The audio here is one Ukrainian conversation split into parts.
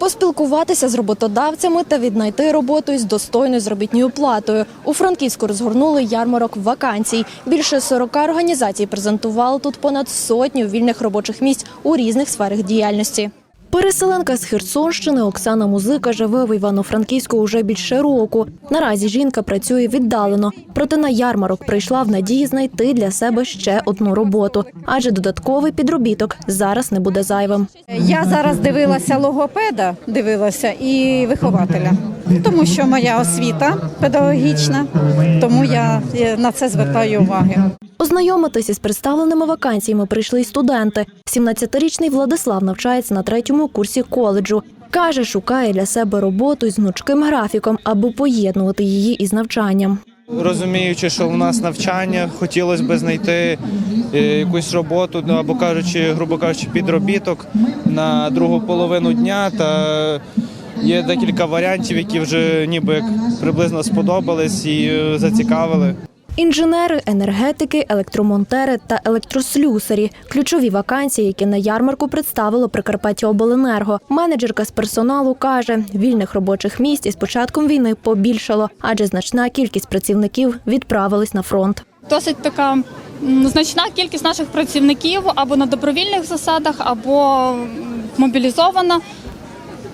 Поспілкуватися з роботодавцями та віднайти роботу із достойною заробітною платою. У Франківську розгорнули ярмарок вакансій. Більше 40 організацій презентували тут понад сотню вільних робочих місць у різних сферах діяльності. Переселенка з Херсонщини Оксана Музика живе в Івано-Франківську уже більше року. Наразі жінка працює віддалено, проте на ярмарок прийшла в надії знайти для себе ще одну роботу, адже додатковий підробіток зараз не буде зайвим. Я зараз дивилася логопеда, дивилася і вихователя, тому що моя освіта педагогічна, тому я е, на це звертаю уваги. Ознайомитися з представленими вакансіями прийшли й студенти. 17-річний Владислав навчається на третьому курсі коледжу. Каже, шукає для себе роботу із гнучким графіком, аби поєднувати її із навчанням. Розуміючи, що у нас навчання, хотілося б знайти е, якусь роботу, ну, або кажучи, грубо кажучи, підробіток на другу половину дня. Та є декілька варіантів, які вже ніби приблизно сподобались і е, зацікавили. Інженери, енергетики, електромонтери та електрослюсарі ключові вакансії, які на ярмарку представило Прикарпаття Обленерго. Менеджерка з персоналу каже, вільних робочих місць із початком війни побільшало, адже значна кількість працівників відправились на фронт. досить така значна кількість наших працівників або на добровільних засадах, або мобілізована.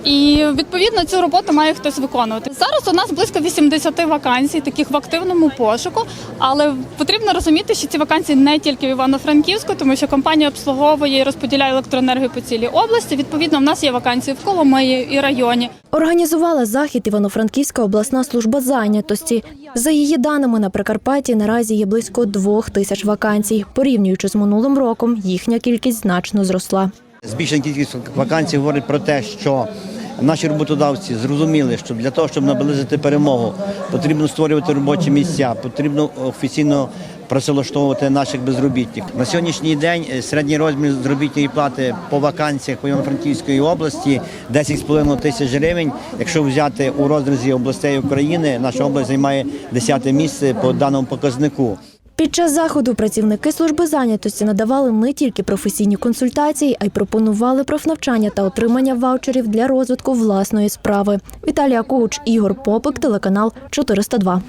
І відповідно цю роботу має хтось виконувати. Зараз у нас близько 80 вакансій, таких в активному пошуку. Але потрібно розуміти, що ці вакансії не тільки в Івано-Франківську, тому що компанія обслуговує і розподіляє електроенергію по цілій області. Відповідно, в нас є вакансії в Коломиї і районі. Організувала захід Івано-Франківська обласна служба зайнятості. За її даними на Прикарпатті наразі є близько двох тисяч вакансій. Порівнюючи з минулим роком, їхня кількість значно зросла. Збільшена кількість вакансій говорить про те, що наші роботодавці зрозуміли, що для того, щоб наблизити перемогу, потрібно створювати робочі місця, потрібно офіційно працевлаштовувати наших безробітних. На сьогоднішній день е, середній розмір заробітної плати по вакансіях по Івано-Франківської області 10,5 тисяч гривень. Якщо взяти у розрізі областей України, наша область займає 10 місце по даному показнику. Під час заходу працівники служби зайнятості надавали не тільки професійні консультації, а й пропонували профнавчання та отримання ваучерів для розвитку власної справи. Віталія Коуч, Ігор Попик, телеканал 402.